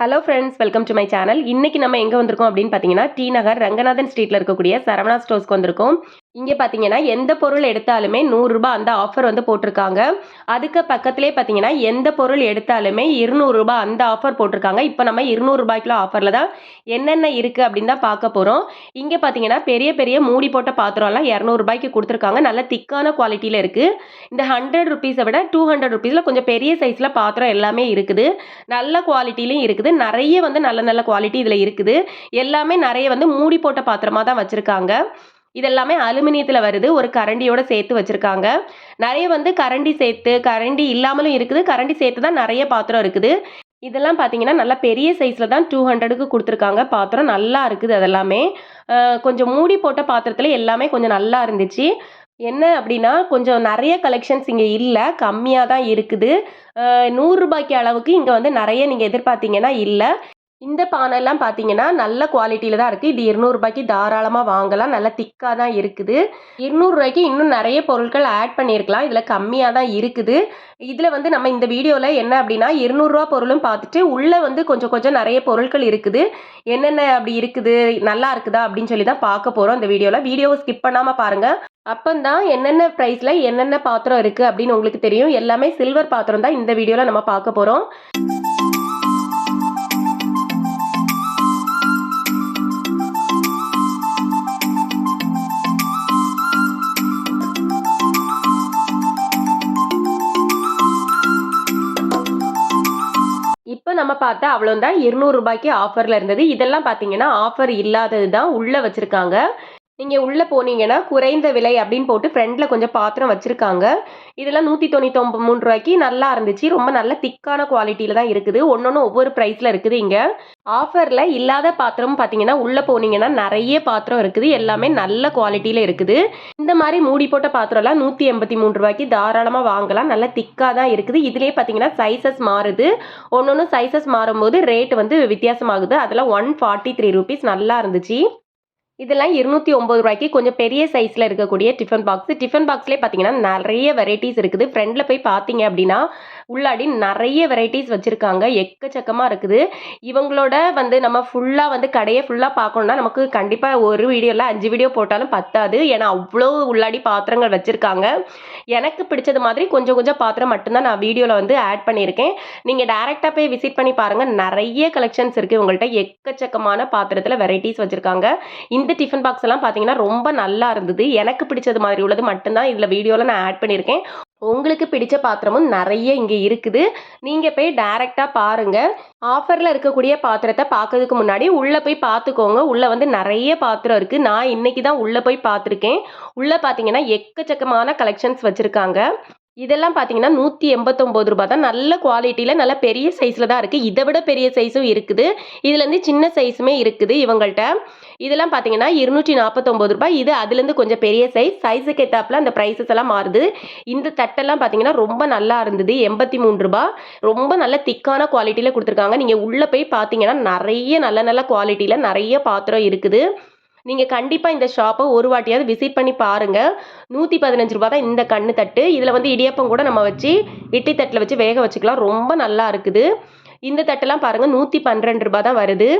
Hello friends welcome to my channel இன்னைக்கு நம்ம எங்கே வந்திருக்கோம் அப்படின்னு பார்த்தீங்கன்னா டி நகர் ரங்கநாதன் ஸ்ட்ரீட்டில் இருக்கக்கூடிய சரவணா ஸ்டோர்ஸ்க்கு வந்திருக்கோம். இங்கே பார்த்தீங்கன்னா எந்த பொருள் எடுத்தாலுமே நூறுரூபா அந்த ஆஃபர் வந்து போட்டிருக்காங்க. அதுக்கு பக்கத்துலேயே பார்த்தீங்கன்னா எந்த பொருள் எடுத்தாலுமே இருநூறுபா அந்த ஆஃபர் போட்டிருக்காங்க. இப்போ நம்ம இருநூறுபாய்க்குள்ள ஆஃபரில் தான் என்னென்ன இருக்குது அப்படின்னு தான் பார்க்க போகிறோம் இங்கே பார்த்தீங்கன்னா பெரிய பெரிய மூடி போட்ட பாத்திரம்லாம் இரநூறுபாய்க்கு கொடுத்துருக்காங்க. நல்ல திக்கான குவாலிட்டியில் இருக்குது இந்த ஹண்ட்ரட் ருபீஸை விட டூ ஹண்ட்ரட் ருபீஸில் கொஞ்சம் பெரிய சைஸில் பாத்திரம் எல்லாமே இருக்குது. நல்ல குவாலிட்டிலையும் இருக்குது. நிறைய வந்து நல்ல நல்ல குவாலிட்டி இதில் இருக்குது. எல்லாமே நிறைய வந்து மூடி போட்ட பாத்திரமாக தான் வச்சுருக்காங்க. இதெல்லாமே அலுமினியத்தில் வருது. ஒரு கரண்டியோட சேர்த்து வச்சுருக்காங்க. நிறைய வந்து கரண்டி சேர்த்து கரண்டி இல்லாமலும் இருக்குது. கரண்டி சேர்த்து தான் நிறைய பாத்திரம் இருக்குது. இதெல்லாம் பார்த்தீங்கன்னா நல்லா பெரிய சைஸில் தான் டூ ஹண்ட்ரடுக்கு கொடுத்துருக்காங்க. பாத்திரம் நல்லா இருக்குது அதெல்லாமே. கொஞ்சம் மூடி போட்ட பாத்திரத்தில் எல்லாமே கொஞ்சம் நல்லா இருந்துச்சு. என்ன அப்படின்னா கொஞ்சம் நிறைய கலெக்ஷன்ஸ் இங்கே இல்லை. கம்மியாக தான் இருக்குது. நூறுரூபாய்க்கு அளவுக்கு இங்கே வந்து நிறைய நீங்கள் எதிர்பார்த்தீங்கன்னா இல்லை. இந்த பானைலாம் பார்த்தீங்கன்னா நல்ல குவாலிட்டியில் தான் இருக்குது இது இருநூறுபாய்க்கு தாராளமாக வாங்கலாம். நல்லா திக்காக தான் இருக்குது. இருநூறுபாய்க்கு இன்னும் நிறைய பொருட்கள் ஆட் பண்ணியிருக்கலாம். இதில் கம்மியாக தான் இருக்குது. இதில் வந்து நம்ம இந்த வீடியோவில் என்ன அப்படின்னா இருநூறுவா பொருளும் பார்த்துட்டு உள்ளே வந்து கொஞ்சம் கொஞ்சம் நிறைய பொருட்கள் இருக்குது. என்னென்ன அப்படி இருக்குது? நல்லா இருக்குதா? அப்படின்னு சொல்லி தான் பார்க்க போகிறோம் இந்த வீடியோவில் வீடியோவை ஸ்கிப் பண்ணாமல் பாருங்கள் அப்பந்தான் என்னென்ன ப்ரைஸில் என்னென்ன பாத்திரம் இருக்குது அப்படின்னு உங்களுக்கு தெரியும். எல்லாமே சில்வர் பாத்திரம் தான் இந்த வீடியோவில் நம்ம பார்க்க போகிறோம் பார்த்தா அவ்வளோ தான் இருநூறுபாய்க்கு ஆஃபரில் இருந்தது. இதெல்லாம் பார்த்தீங்கன்னா ஆஃபர் இல்லாதது தான் உள்ளே வச்சுருக்காங்க. நீங்கள் உள்ளே போனீங்கன்னா குறைந்த விலை அப்படின்னு போட்டு ஃப்ரண்டில் கொஞ்சம் பாத்திரம் வச்சுருக்காங்க. இதெல்லாம் நூற்றி தொண்ணூத்தொம்பது மூணு ரூபாய்க்கு நல்லா இருந்துச்சு. ரொம்ப நல்ல திக்கான குவாலிட்டியில் தான் இருக்குது. ஒன்று ஒன்று ஒவ்வொரு ப்ரைஸில் இருக்குது இங்கே. ஆஃபரில் இல்லாத பாத்திரம் பார்த்தீங்கன்னா உள்ளே போனீங்கன்னா நிறைய பாத்திரம் இருக்குது. எல்லாமே நல்ல குவாலிட்டியில் இருக்குது. இந்த மாதிரி மூடி போட்ட பாத்திரம்லாம் நூற்றி எண்பத்தி மூணு ரூபாய்க்கு தாராளமாக வாங்கலாம். நல்ல திக்காக தான் இருக்குது. இதுலேயே பார்த்தீங்கன்னா சைஸஸ் மாறுது. ஒன்று ஒன்று சைஸஸ் மாறும்போது ரேட் வந்து வித்தியாசமாகுது. அதெல்லாம் ஒன் ஃபார்ட்டி த்ரீ ருபீஸ் நல்லா இருந்துச்சு. இதெல்லாம் இருநூற்றி ஒம்பது ரூபாய்க்கு கொஞ்சம் பெரிய சைஸில் இருக்கக்கூடிய டிஃபன் பாக்ஸ் டிஃபன் பாக்ஸ்லேயே பார்த்தீங்கன்னா நிறைய வெரைட்டிஸ் இருக்குது. ஃப்ரெண்டில் போய் பார்த்தீங்க அப்படின்னா உள்ளாடி நிறைய வெரைட்டிஸ் வச்சுருக்காங்க. எக்கச்சக்கமாக இருக்குது. இவங்களோட வந்து நம்ம ஃபுல்லாக வந்து கடையை ஃபுல்லாக பார்க்கணுன்னா நமக்கு கண்டிப்பாக ஒரு வீடியோவில் அஞ்சு வீடியோ போட்டாலும் பத்தாது. ஏன்னா அவ்வளோ உள்ளாடி பாத்திரங்கள் வச்சுருக்காங்க. எனக்கு பிடிச்சது மாதிரி கொஞ்சம் கொஞ்சம் பாத்திரம் மட்டும்தான் நான் வீடியோவில் வந்து ஆட் பண்ணியிருக்கேன். நீங்கள் டேரெக்டாக போய் விசிட் பண்ணி பாருங்கள் நிறைய கலெக்ஷன்ஸ் இருக்குது உங்கள்கிட்ட எக்கச்சக்கமான பாத்திரத்தில் வெரைட்டிஸ் வச்சுருக்காங்க. இந்த டிஃபன் பாக்ஸ் எல்லாம் பார்த்தீங்கன்னா ரொம்ப நல்லா இருந்தது. எனக்கு பிடிச்சது மாதிரி உள்ளது மட்டும்தான் இதில் வீடியோவில் நான் ஆட் பண்ணியிருக்கேன். உங்களுக்கு பிடிச்ச பாத்திரமும் நிறைய இங்கே இருக்குது. நீங்கள் போய் டைரெக்டாக பாருங்கள் ஆஃபரில் இருக்கக்கூடிய பாத்திரத்தை பார்க்கறதுக்கு முன்னாடி உள்ளே போய் பார்த்துக்கோங்க. உள்ளே வந்து நிறைய பாத்திரம் இருக்குது நான் இன்றைக்கி தான் உள்ளே போய் பார்த்துருக்கேன். உள்ளே பார்த்தீங்கன்னா எக்கச்சக்கமான கலெக்ஷன்ஸ் வச்சுருக்காங்க. இதெல்லாம் பார்த்தீங்கன்னா நூற்றி எண்பத்தொம்போது ரூபாய் தான். நல்ல குவாலிட்டியில் நல்ல பெரிய சைஸில் தான் இருக்குது இதை விட பெரிய சைஸும் இருக்குது. இதுலேருந்து சின்ன சைஸுமே இருக்குது இவங்கள்ட்ட. இதெல்லாம் பார்த்தீங்கன்னா இருநூற்றி நாற்பத்தொம்போது ரூபாய். இது அதுலேருந்து கொஞ்சம் பெரிய சைஸ் சைஸுக்கு ஏற்றாப்புல அந்த ப்ரைஸஸ் எல்லாம் மாறுது. இந்த தட்டெல்லாம் பார்த்தீங்கன்னா ரொம்ப நல்லா இருந்தது. எண்பத்தி மூணு ரூபாய். ரொம்ப நல்ல திக்கான குவாலிட்டியில் கொடுத்துருக்காங்க. நீங்கள் உள்ளே போய் பார்த்தீங்கன்னா நிறைய நல்ல நல்ல குவாலிட்டியில் நிறைய பாத்திரம் இருக்குது. நீங்கள் கண்டிப்பாக இந்த ஷாப்பை ஒரு வாட்டியாவது விசிட் பண்ணி பாருங்கள் நூற்றி பதினஞ்சு ரூபா தான் இந்த கண்ணு தட்டு. இதில் வந்து இடியப்பம் கூட நம்ம வச்சு இட்லி தட்டில் வச்சு வேக வச்சுக்கலாம். ரொம்ப நல்லா இருக்குது. இந்த தட்டெல்லாம் பாருங்கள் நூற்றி பன்னிரெண்டு ரூபா தான் வருது.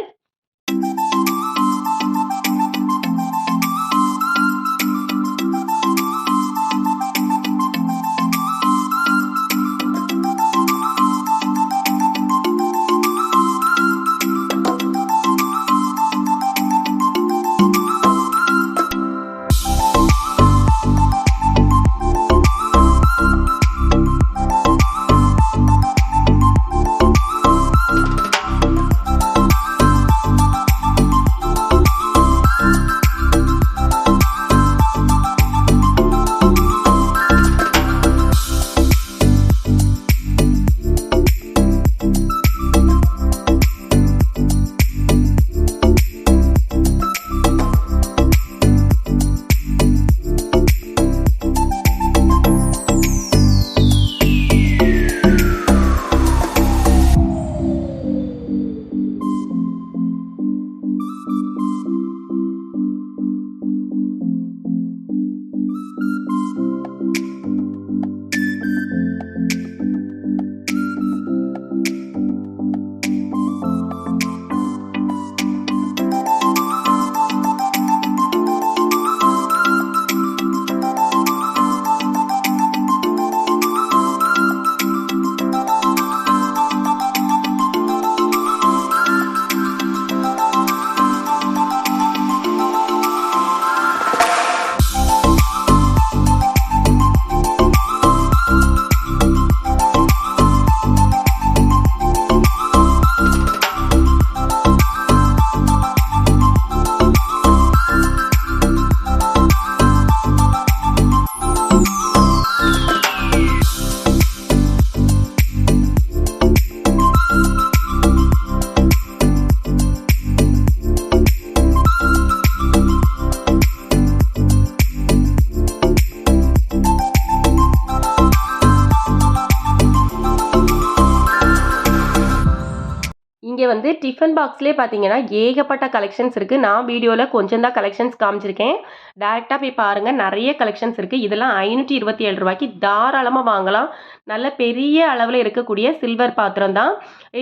வந்து டிஃபன் பாக்ஸ்லேயே பார்த்தீங்கன்னா ஏகப்பட்ட கலெக்ஷன்ஸ் இருக்குது நான் வீடியோவில் கொஞ்சம் தான் கலெக்ஷன்ஸ் காமிச்சிருக்கேன். டேரெக்டாக போய் பாருங்கள் நிறைய கலெக்ஷன்ஸ் இருக்குது இதெல்லாம் ஐநூற்றி இருபத்தி ஏழு ரூபாய்க்கு தாராளமாக வாங்கலாம். நல்ல பெரிய அளவில் இருக்கக்கூடிய சில்வர் பாத்திரம் தான்.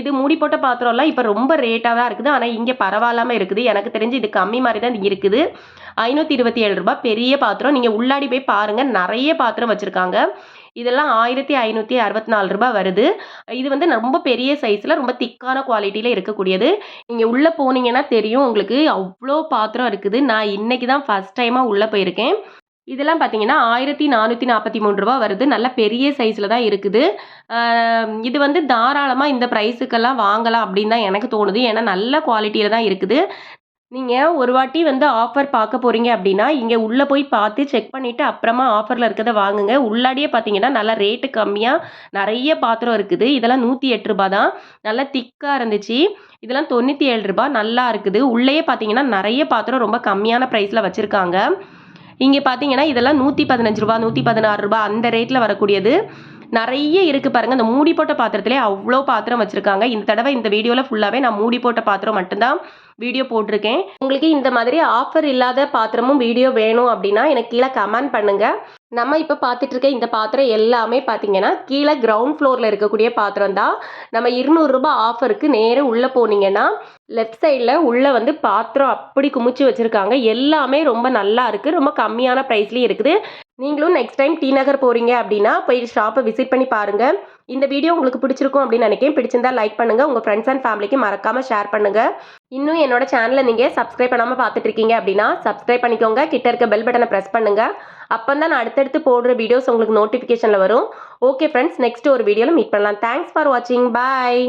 இது மூடி போட்ட பாத்திரம்லாம் இப்போ ரொம்ப ரேட்டாக தான் இருக்குது. ஆனால் இங்கே பரவாயில்லாமல் இருக்குது. எனக்கு தெரிஞ்சு இது கம்மி மாதிரி தான் இருக்குது. ஐநூற்றி இருபத்தி ஏழு ரூபாய் பெரிய பாத்திரம். நீங்கள் உள்ளாடி போய் பாருங்கள் நிறைய பாத்திரம் வச்சுருக்காங்க. இதெல்லாம் ஆயிரத்தி ஐநூற்றி அறுபத்தி நாலு ரூபாய் வருது. இது வந்து ரொம்ப பெரிய சைஸில் ரொம்ப திக்கான குவாலிட்டியில் இருக்கக்கூடியது. நீங்கள் உள்ளே போனீங்கன்னா தெரியும் உங்களுக்கு அவ்வளோ பாத்திரம் இருக்குது. நான் இன்றைக்கி தான் ஃபஸ்ட் டைமாக உள்ளே போயிருக்கேன். இதெல்லாம் பார்த்தீங்கன்னா ஆயிரத்தி நானூற்றி நாற்பத்தி மூணு ரூபா வருது. நல்ல பெரிய சைஸில் தான் இருக்குது. இது வந்து தாராளமாக இந்த ப்ரைஸுக்கெல்லாம் வாங்கலாம் அப்படின்னு தான் எனக்கு தோணுது. ஏன்னா நல்ல குவாலிட்டியில் தான் இருக்குது. நீங்கள் ஒரு வாட்டி வந்து ஆஃபர் பார்க்க போகிறீங்க அப்படின்னா இங்கே உள்ளே போய் பார்த்து செக் பண்ணிவிட்டு அப்புறமா ஆஃபரில் இருக்கிறத வாங்குங்க. உள்ளாடியே பார்த்தீங்கன்னா நல்லா ரேட்டு கம்மியாக நிறைய பாத்திரம் இருக்குது. இதெல்லாம் நூற்றி எட்டு ரூபா தான். நல்லா திக்காக இருந்துச்சு. இதெல்லாம் தொண்ணூற்றி ஏழு ரூபா நல்லா இருக்குது. உள்ளேயே பார்த்தீங்கன்னா நிறைய பாத்திரம் ரொம்ப கம்மியான ப்ரைஸில் வச்சுருக்காங்க. இங்கே பார்த்தீங்கன்னா இதெல்லாம் நூற்றி பதினஞ்சு ரூபா நூற்றி பதினாறு ரூபா அந்த ரேட்டில் வரக்கூடியது. நிறைய இருக்குது பாருங்கள் அந்த மூடி போட்ட பாத்திரத்திலே அவ்வளோ பாத்திரம் வச்சுருக்காங்க. இந்த தடவை இந்த வீடியோவில் ஃபுல்லாகவே நான் மூடி போட்ட பாத்திரம் மட்டும்தான் வீடியோ போட்டிருக்கேன். உங்களுக்கு இந்த மாதிரி ஆஃபர் இல்லாத பாத்திரமும் வீடியோ வேணும் அப்படின்னா எனக்கு கீழே கமெண்ட் பண்ணுங்கள் நம்ம இப்போ பார்த்துட்டு இருக்க இந்த பாத்திரம் எல்லாமே பார்த்தீங்கன்னா கீழே கிரவுண்ட் ஃப்ளோரில் இருக்கக்கூடிய பாத்திரம் தான். நம்ம இருநூறுபா ஆஃபருக்கு நேராக உள்ளே போனீங்கன்னா லெஃப்ட் சைடில் உள்ளே வந்து பாத்திரம் அப்படி குமிச்சு வச்சுருக்காங்க. எல்லாமே ரொம்ப நல்லா இருக்குது ரொம்ப கம்மியான ப்ரைஸ்லேயும் இருக்குது. நீங்களும் நெக்ஸ்ட் டைம் டி நகர் போகிறீங்க அப்படின்னா போய் ஷாப்பை விசிட் பண்ணி பாருங்கள் இந்த வீடியோ உங்களுக்கு பிடிச்சிருக்கும் அப்படின்னு நினைக்கிறேன். பிடிச்சிருந்தா லைக் பண்ணுங்கள் உங்கள் ஃப்ரெண்ட்ஸ் அண்ட் ஃபேமிலிக்கு மறக்காமல் ஷேர் பண்ணுங்கள் இன்னும் என்னோட சேனலை நீங்கள் சப்ஸ்கிரைப் பண்ணாமல் பார்த்துட்டு இருக்கீங்க அப்படின்னா சப்ஸ்கிரைப் பண்ணிக்கோங்க. கிட்ட இருக்க பெல் பட்டனை ப்ரெஸ் பண்ணுங்கள் அப்போ தான் நான் அடுத்தடுத்து போடுற வீடியோஸ் உங்களுக்கு நோட்டிஃபிகேஷனில் வரும். ஓகே ஃப்ரெண்ட்ஸ் நெக்ஸ்ட் ஒரு வீடியோவில் மீட் பண்ணலாம். தேங்க்ஸ் ஃபார் வாட்சிங் பாய்